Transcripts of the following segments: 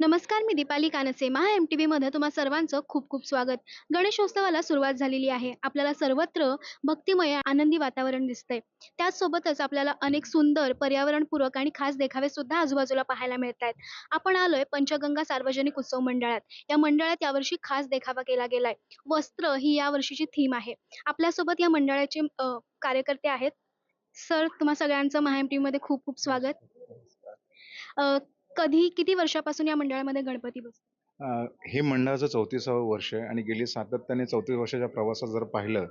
नमस्कार मी Deepali Kanse. Maha M T व्हीमध्ये तुम्हा सर्वांचं खूप खूप स्वागत. गणेशोत्सवाला सुरुवात झालेली आहे. आपल्याला सर्वत्र भक्तिमय आनंदी वातावरण दिसतंय. त्याचसोबतच आपल्याला अनेक सुंदर पर्यावरणपूरक आणि खास देखावे सुद्धा आजूबाजूला पाहायला मिळत आहेत आपण आलोय पंचगंगा सार्वजनिक उत्सव मंडळात. या मंडळात यावर्षी खास देखावा केला गेलाय. वस्त्र ही या वर्षीची थीम आहे. आपल्यासोबत या मंडळाचे कार्यकर्ते आहेत. सर तुम्हा सगळ्यांचं महा एम टी व्हीमध्ये खूप खूप स्वागत. अ, कधी किती वर्षापासून या मंडळामध्ये गणपती बसतो? हे मंडळाचं चौतीसावं वर्ष आहे आणि गेली सातत्याने चौतीस वर्षाच्या प्रवासात जर पाहिलं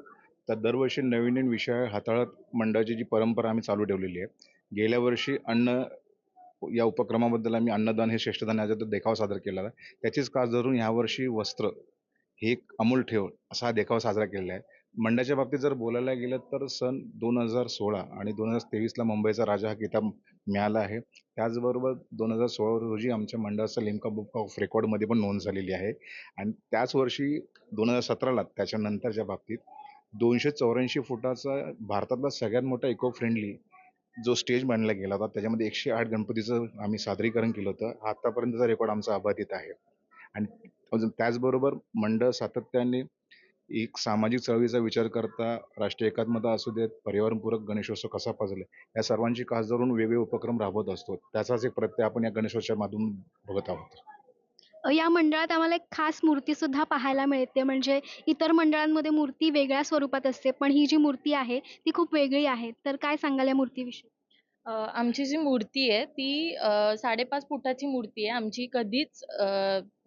तर दरवर्षी नवीन नवीन विषय हाताळत मंडळाची जी परंपरा आम्ही चालू ठेवलेली आहे. गेल्या वर्षी अन्न या उपक्रमाबद्दल आम्ही अन्नदान हे श्रेष्ठदान याचा देखावा सादर केला आहे. त्याचीच कास धरून यावर्षी वस्त्र हे एक अमूल ठेव असा हा देखावा साजरा केलेला आहे. मंड्याच्या बाबतीत जर बोलायला गेलं तर सन दोन हजार सोळा आणि दोन हजार तेवीसला मुंबईचा राजा हा किताब मिळाला आहे. त्याचबरोबर दोन हजार सोळा रोजी आमच्या मंडळाचा लिम्का बुक ऑफ रेकॉर्डमध्ये पण नोंद झालेली आहे. आणि त्याच वर्षी दोन हजार सतराला त्याच्यानंतरच्या बाबतीत दोनशे चौऱ्याऐंशी फुटाचा भारतातला सगळ्यात मोठा इको फ्रेंडली जो स्टेज बांधला गेला होता त्याच्यामध्ये एकशे आठ गणपतीचं आम्ही सादरीकरण केलं होतं. आतापर्यंतचा रेकॉर्ड आमचा अबाधित आहे. आणि अजून त्याचबरोबर मंडळ सातत्याने एक सामाजिक चळवळीचा विचार करता राष्ट्रीय एकात्मता असू देत पर्यावरणपूरक गणेशोत्सव कसा पाजले या सर्वांची खास धरून वेगवेगळे उपक्रम राबवत असतो. त्याचाच एक प्रत्यय आपण या गणेशोत्सवामधून बघत आहोत. या मंडळात आम्हाला एक खास मूर्ती सुद्धा पाहायला मिळते. म्हणजे इतर मंडळांमध्ये मूर्ती वेगळ्या स्वरूपात असते पण ही जी मूर्ती आहे ती खूप वेगळी आहे. तर काय सांगाल या मूर्तीविषयी? आमची जी मूर्ती आहे ती साडेपाच फुटाची मूर्ती आहे. आमची कधीच अ,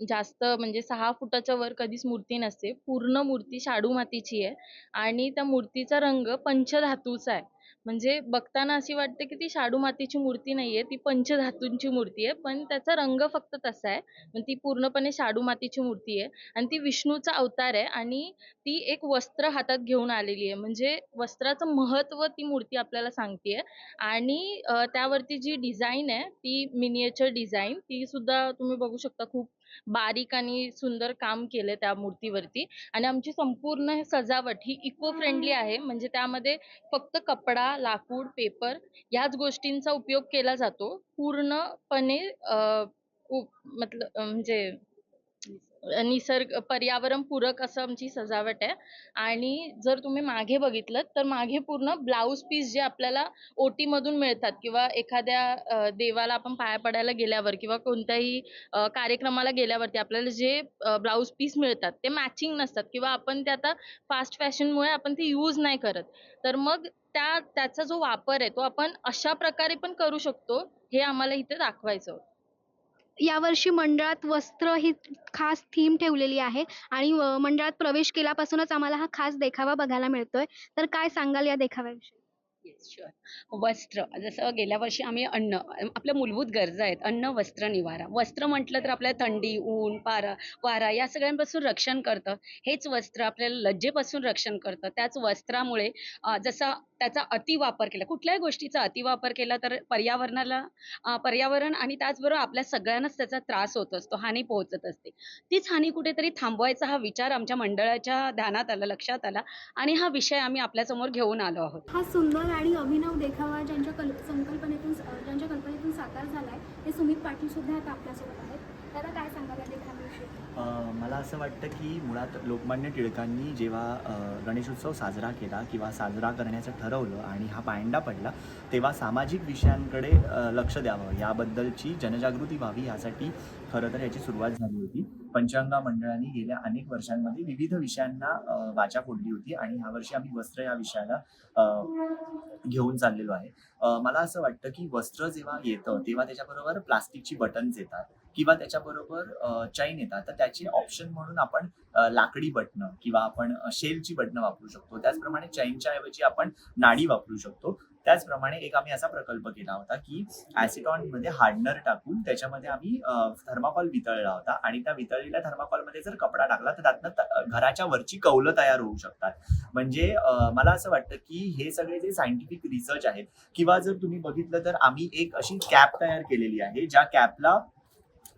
जास्त म्हणजे सहा फुटाच्या वर कधीच मूर्ती नसते. पूर्ण मूर्ती शाडू मातीची आहे. आणि त्या मूर्तीचा रंग पंचधातूचा आहे. म्हणजे बघताना अशी वाटते की ती शाडू मातीची मूर्ती नाहीये ती पंचधातूंची मूर्ती आहे पण त्याचा रंग फक्त तसा आहे. पण ती पूर्णपणे शाडू मातीची मूर्ती आहे आणि ती विष्णूचा अवतार आहे आणि ती एक वस्त्र हातात घेऊन आलेली आहे. म्हणजे वस्त्राचं महत्त्व ती मूर्ती आपल्याला सांगतेय. आणि त्यावरती जी डिझाईन आहे ती मिनिएचर डिझाईन ती सुद्धा तुम्ही बघू शकता खूप बारीक आणि सुंदर काम केलंय त्या मूर्तीवरती. आणि आमची संपूर्ण हे सजावट ही इको फ्रेंडली आहे. म्हणजे त्यामध्ये फक्त कपडा लाकूड पेपर याच गोष्टींचा उपयोग केला जातो. पूर्णपणे अ, मतलब म्हणजे निसर्ग पर्यावरणपूरक असं आमची सजावट आहे आणि जर तुम्ही मागे बघितलं तर मागे पूर्ण ब्लाऊज पीस जे आपल्याला ओटी मधून मिळतात किंवा एखाद्या देवाला आपण पाया पडायला गेल्यावर किंवा कोणत्याही कार्यक्रमाला गेल्यावरती आपल्याला जे ब्लाऊज पीस मिळतात ते मॅचिंग नसतात किंवा आपण ते आता फास्ट फॅशनमुळे आपण ते यूज नाही करत तर मग त्या त्याचा जो वापर आहे तो आपण अशा प्रकारे पण करू शकतो हे आम्हाला इथे दाखवायचं होतं. यावर्षी मंडळात वस्त्र ही खास थीम ठेवलेली आहे आणि मंडळात प्रवेश केल्यापासूनच आम्हाला हा खास देखावा बघायला मिळतोय. तर काय सांगाल या देखाव्याविषयी? येस शुअर वस्त्र. जसं गेल्या वर्षी आम्ही अन्न आपल्या मूलभूत गरजा आहेत. अन्न वस्त्र निवारा. वस्त्र म्हटलं तर आपल्याला थंडी ऊन पारा वारा या सगळ्यांपासून रक्षण करतं. हेच वस्त्र आपल्याला लज्जेपासून रक्षण करतं. त्याच वस्त्रामुळे जसं त्याचा अतिवापर केला. कुठल्याही गोष्टीचा अतिवापर केला तर पर्यावरणाला पर्यावरण आणि त्याचबरोबर आपल्या सगळ्यांनाच त्याचा त्रास होत असतो हानी पोहोचत असते. तीच हानी कुठेतरी थांबवायचा हा विचार आमच्या मंडळाच्या ध्यानात आला लक्षात आला आणि हा विषय आम्ही आपल्यासमोर घेऊन आलो आहोत. हा सुंदर आणि अभिनव देखावा ज्यांच्या कल्प संकल्पनेतून ज्यांच्या कल्पनेतून साकार झाला आहे ते सुमित पाटील सुद्धा आता आपल्यासोबत आहेत. दादा काय सांगाल मला असं वाटतं की मुळात लोकमान्य टिळकांनी जेव्हा गणेशोत्सव साजरा केला किंवा साजरा करण्याचं ठरवलं आणि हा पायंडा पडला तेव्हा सामाजिक विषयांकडे लक्ष द्यावं. याबद्दलची जनजागृती व्हावी यासाठी खरं तर याची सुरुवात झाली होती. पंचांगा मंडळाने गेल्या अनेक वर्षांमध्ये विविध विषयांना वाचा फोडली होती आणि यावर्षी आम्ही वस्त्र या विषयाला घेऊन चाललेलो आहे. मला असं वाटतं की वस्त्र जेव्हा येतं तेव्हा त्याच्याबरोबर प्लास्टिकची बटन्स येतात. किंवा त्याच्याबरोबर चैन येतात. तर त्याचे ऑप्शन म्हणून आपण लाकडी बटणं किंवा आपण शेलची बटणं वापरू शकतो. त्याचप्रमाणे चैनच्या ऐवजी आपण नाडी वापरू शकतो. त्याचप्रमाणे एक आम्ही असा प्रकल्प केला होता की ऍसिटॉनमध्ये हार्डनर टाकून त्याच्यामध्ये आम्ही थर्माकॉल वितळला होता. आणि त्या वितळलेल्या थर्माकॉलमध्ये जर कपडा टाकला तर त्यातनं घराच्या वरची कौलं तयार होऊ शकतात. म्हणजे मला असं वाटतं की हे सगळे जे सायंटिफिक रिसर्च आहेत किंवा जर तुम्ही बघितलं तर आम्ही एक अशी कॅप तयार केलेली आहे ज्या कॅपला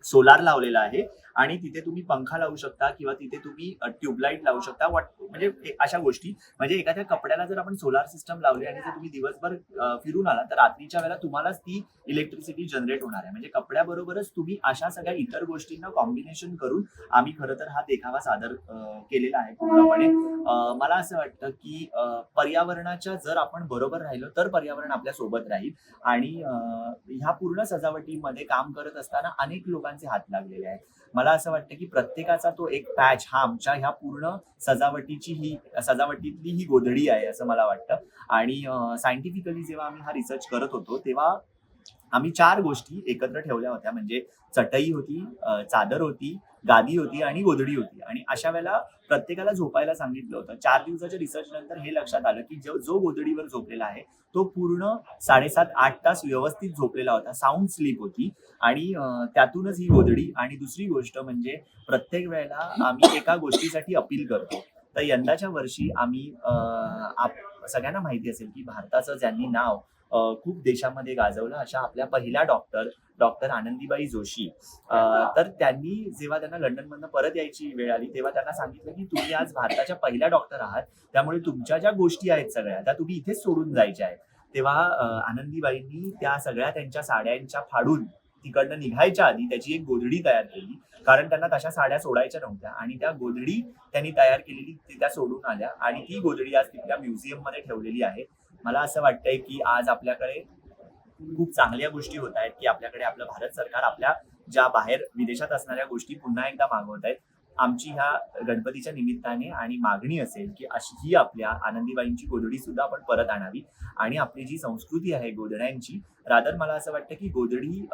सोलार लावलेला आहे. आणि तिथे तुम्ही पंखा लावू शकता किंवा तिथे तुम्ही ट्यूबलाईट लावू शकता. वाट म्हणजे अशा गोष्टी. म्हणजे एखाद्या कपड्याला जर आपण सोलार सिस्टम लावली आणि जर तुम्ही दिवसभर फिरून आला तर रात्रीच्या वेळेला तुम्हालाच ती इलेक्ट्रिसिटी जनरेट होणार आहे. म्हणजे कपड्याबरोबरच तुम्ही अशा सगळ्या इतर गोष्टींना कॉम्बिनेशन करून आम्ही खरं तर हा देखावा सादर केलेला आहे पूर्णपणे. मला असं वाटतं की पर्यावरणाच्या जर आपण बरोबर राहिलो तर पर्यावरण आपल्यासोबत राहील. आणि ह्या पूर्ण सजावटीमध्ये काम करत असताना अनेक लोकांचे हात लागलेले आहेत. मला असं वाटतं की प्रत्येकाचा तो एक पॅच हा आमच्या ह्या पूर्ण सजावटीची ही सजावटीतली ही गोधडी आहे असं मला वाटतं. आणि सायंटिफिकली जेव्हा आम्ही हा रिसर्च करत होतो तेव्हा आम्ही चार गोष्टी एकत्र ठेवल्या होत्या. म्हणजे चटई होती चादर होती गादी होती आणि गोधडी होती. आणि अशा वेळेला प्रत्येकाला झोपायला सांगितलं होतं. चार दिवसाच्या रिसर्च नंतर हे लक्षात आलं की जो जो गोधडीवर झोपलेला आहे तो पूर्ण साडेसात आठ तास व्यवस्थित झोपलेला होता. साऊंड स्लीप होती. आणि त्यातूनच ही गोधडी. आणि दुसरी गोष्ट म्हणजे प्रत्येक वेळेला आम्ही एका गोष्टीसाठी अपील करतो. तर यंदाच्या वर्षी आम्ही सगळ्यांना माहिती असेल की भारताचं ज्यांनी नाव खूप देशामध्ये गाजवलं अशा आपल्या पहिल्या डॉक्टर डॉक्टर आनंदीबाई जोशी. तर त्यांनी जेव्हा त्यांना लंडनमधनं परत यायची वेळ आली तेव्हा त्यांना सांगितलं की तुम्ही आज भारताच्या पहिल्या डॉक्टर आहात त्यामुळे तुमच्या ज्या गोष्टी आहेत सगळ्या त्या तुम्ही इथेच सोडून जायच्या आहेत. तेव्हा आनंदीबाईंनी त्या सगळ्या त्यांच्या साड्यांच्या फाडून तिकडनं निघायच्या आधी त्याची एक गोधडी तयार केली. कारण त्यांना तशा साड्या सोडायच्या नव्हत्या. आणि त्या गोधडी त्यांनी तयार केलेली ते त्या सोडून आल्या. आणि ती गोधडी आज तिथल्या म्युझियममध्ये ठेवलेली आहे. मला असं वाटतंय की आज आपल्याकडे खूप चांगल्या गोष्टी होत आहेत की आपल्याकडे आपलं भारत सरकार आपल्या ज्या बाहेर विदेशात असणाऱ्या गोष्टी पुन्हा एकदा मागवत आहेत. आमची ह्या गणपतीच्या निमित्ताने आणि मागणी असेल की अशी ही आपल्या आनंदीबाईंची गोधडी सुद्धा आपण परत आणावी. आणि आपली जी संस्कृती आहे गोधड्यांची रादर मला असं वाटतं की गोधडी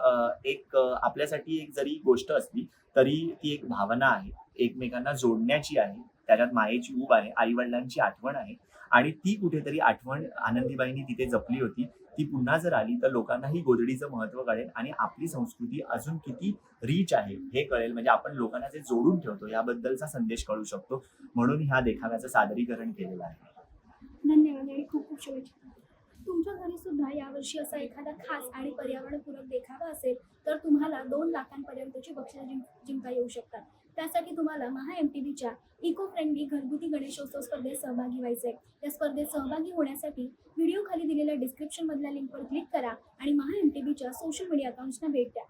एक आपल्यासाठी एक जरी गोष्ट असली तरी ती एक भावना आहे. एकमेकांना जोडण्याची आहे. त्याच्यात मायेची ऊब आहे. आई वडिलांची आठवण आहे. आणि ती कुठेतरी आठवण आनंदीबाईंनी तिथे जपली होती. ती पुन्हा जर आली तर लोकांनाही गोधडीचं महत्त्व कळेल आणि आपली संस्कृती अजून किती रीच आहे हे कळेल. म्हणजे आपण लोकांना जे जोडून ठेवतो याबद्दलचा संदेश कळू शकतो. म्हणून ह्या देखाव्याचं सादरीकरण केलेलं आहे. धन्यवाद आणि खूप खूप शुभेच्छा. तुमच्या घरी सुद्धा यावर्षी असा एखादा खास आणि पर्यावरणपूरक देखावा असेल तर तुम्हाला दोन लाखांपर्यंतची बक्षिसे जिंक जिंकता येऊ शकतात. त्यासाठी तुम्हाला महा एम टी व्हीच्या इको फ्रेंडली घरगुती गणेशोत्सव स्पर्धेत सहभागी व्हायचे आहे या स्पर्धेत सहभागी होण्यासाठी व्हिडिओ खाली दिलेल्या डिस्क्रिप्शन मधल्या लिंकवर क्लिक करा आणि महा एम टी व्हीच्या सोशल मीडिया अकाउंट्सना भेट द्या.